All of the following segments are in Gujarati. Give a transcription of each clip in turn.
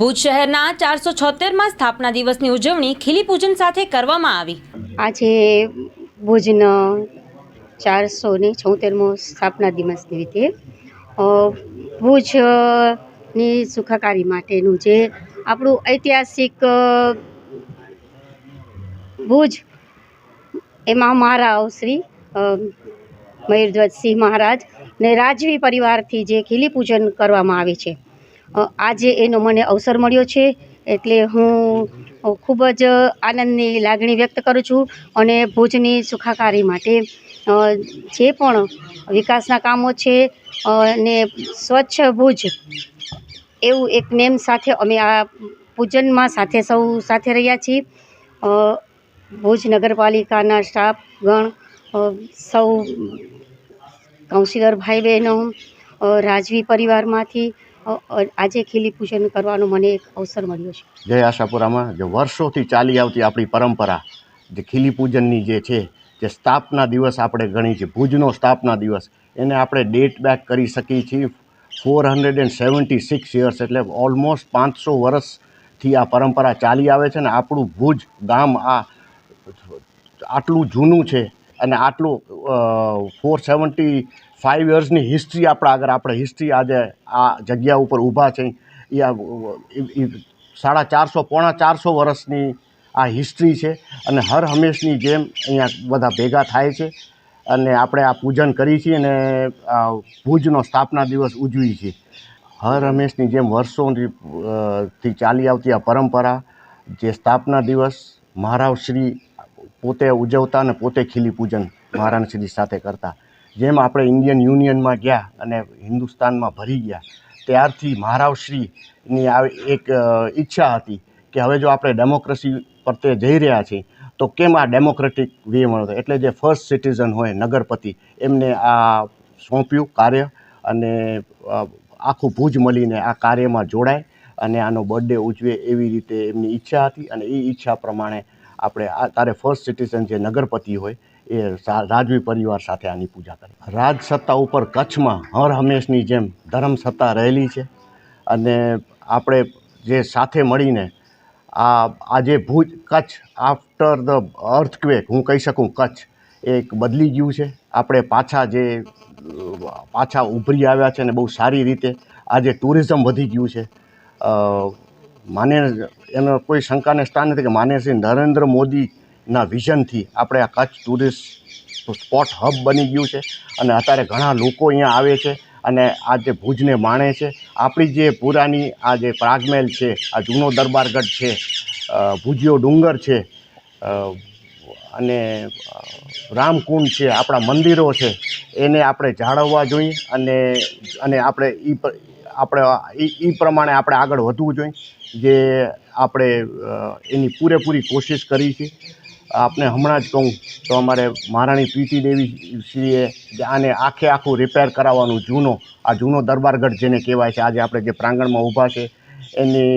ભુજ શહેરના ચારસો છોતેરમાં સ્થાપના દિવસની ઉજવણી ખીલી પૂજન સાથે કરવામાં આવી. આજે ભુજનો ચારસો ને છોતેરમો સ્થાપના દિવસ નિમિત્તે ભુજની સુખાકારી માટેનું જે આપણું ઐતિહાસિક ભુજ, એમાં મારા શ્રી મયુરધ્વજસિંહ મહારાજ ને રાજવી પરિવારથી જે ખીલી પૂજન કરવામાં આવે છે. આજે એનો મને અવસર મળ્યો છે, એટલે હું ખૂબ જ આનંદની લાગણી વ્યક્ત કરું છું અને ભુજની સુખાકારી માટે જે પણ વિકાસના કામો છે અને સ્વચ્છ ભુજ, એવું એક નેમ સાથે અમે આ પૂજનમાં સાથે સૌ સાથે રહ્યા છીએ. ભુજ નગરપાલિકાના સ્ટાફગણ સૌ કાઉન્સિલર ભાઈ બહેનો રાજવી પરિવારમાંથી આજે ખીલી પૂજન કરવાનો મને એક અવસર મળ્યો છે. જય આશાપુરામાં જે વર્ષોથી ચાલી આવતી આપણી પરંપરા, જે ખીલી પૂજનની જે છે, જે સ્થાપના દિવસ આપણે ગણી છે ભુજનો સ્થાપના દિવસ, એને આપણે ડેટ બેક કરી શકીએ છીએ four hundred and seventy six years એટલે ઓલમોસ્ટ પાંચસો વર્ષથી આ પરંપરા ચાલી આવે છે ને આપણું ભુજ ગામ આ આટલું જૂનું છે અને આટલું ફોર સેવન્ટી ફાઇવ યર્સની હિસ્ટ્રી આપણા આગળ, આપણે હિસ્ટ્રી આજે આ જગ્યા ઉપર ઊભા છે. એ સાડા ચારસો, પોણા ચારસો વર્ષની આ હિસ્ટ્રી છે અને હર હંમેશની જેમ અહીંયા બધા ભેગા થાય છે અને આપણે આ પૂજન કરી છીએ અને ભુજનો સ્થાપના દિવસ ઉજવી છીએ. હર હંમેશની જેમ વર્ષોથી થી ચાલી આવતી આ પરંપરા, જે સ્થાપના દિવસ, મહારાવ શ્રી પોતે ઉજવતા અને પોતે ખીલી પૂજન મહારાજ શ્રી સાથે કરતા. જેમ આપણે ઇન્ડિયન યુનિયનમાં ગયા અને હિન્દુસ્તાનમાં ભરી ગયા, ત્યારથી મહારાવશ્રીની આ એક ઈચ્છા હતી કે હવે જો આપણે ડેમોક્રેસી પ્રત્યે જઈ રહ્યા છીએ, તો કેમ આ ડેમોક્રેટિક વે મળે એટલે જે ફર્સ્ટ સિટીઝન હોય, નગરપતિ, એમને આ સોંપ્યું કાર્ય અને આખું ભુજ મળીને આ કાર્યમાં જોડાય અને આનો બર્થડે ઉજવે એવી રીતે એમની ઈચ્છા હતી અને એ ઈચ્છા પ્રમાણે આપણે આ તારે ફર્સ્ટ સિટીઝન જે નગરપતિ હોય, એ રાજવી પરિવાર સાથે આની પૂજા કરી. રાજ સત્તા ઉપર કચ્છમાં હર હંમેશની જેમ ધર્મ સત્તા રહેલી છે અને આપણે જે સાથે મળીને આ આજે Bhuj, Kutch after the earthquake હું કહી શકું કચ્છ એક બદલી ગયું છે. આપણે પાછા જે, પાછા ઉભરી આવ્યા છે અને બહુ સારી રીતે, આજે ટુરિઝમ વધી ગયું છે. અ, માન્ય એનો કોઈ શંકાને સ્થાન નથી કે માન્ય શ્રી નરેન્દ્ર મોદીના વિઝનથી આપણે આ કચ્છ ટુરિસ્ટ સ્પોટ હબ બની ગયું છે. અને અત્યારે ઘણા લોકો અહીંયા આવે છે અને આ જે ભુજને માણે છે. આપણી જે પુરાની આ જે પ્રાગમહેલ છે આ જૂનો દરબારગઢ છે ભુજિયો ડુંગર છે અને રામકુંડ છે આપણા મંદિરો છે એને આપણે જાળવવા જોઈએ અને અને આપણે એ આપણે, એ પ્રમાણે આપણે આગળ વધવું જોઈએ. જે આપણે એની પૂરેપૂરી કોશિશ કરી છે. આપને હમણાં જ કહું, તો અમારે મહારાણી પ્રીતિ દેવી શ્રીએ આને આખે આખું રિપેર કરાવવાનું જૂનો, આ જૂનો દરબારગઢ જેને કહેવાય છે, આજે આપણે જે પ્રાંગણમાં ઊભા છે, એની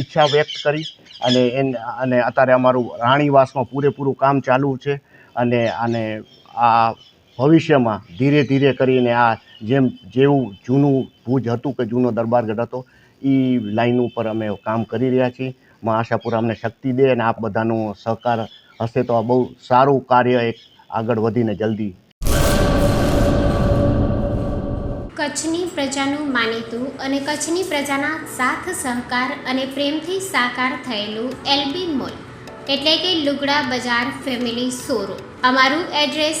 ઈચ્છા વ્યક્ત કરી અને એન, અને અત્યારે અમારું રાણીવાસમાં પૂરેપૂરું કામ ચાલુ છે. અને આને આ ભવિષ્યમાં ધીરે ધીરે કરીને આ જેમ જેવું જૂનું ભુજ હતું કે જૂનો દરબારગઢ હતો એ લાઈન ઉપર અમે કામ કરી રહ્યા છીએ. માં આશાપુરા અમને શક્તિ દે અને આપ બધાનો સહકાર હશે તો આ બહુ સારું કાર્ય એક આગળ વધીને જલ્દી. કચ્છની પ્રજાનું માનીતું અને કચ્છની પ્રજાના સાથ, સહકાર અને પ્રેમથી સાકાર થયેલું એલબી મોલ, એટલે કે લુગડા બજાર ફેમિલી શોરૂમ. અમારું address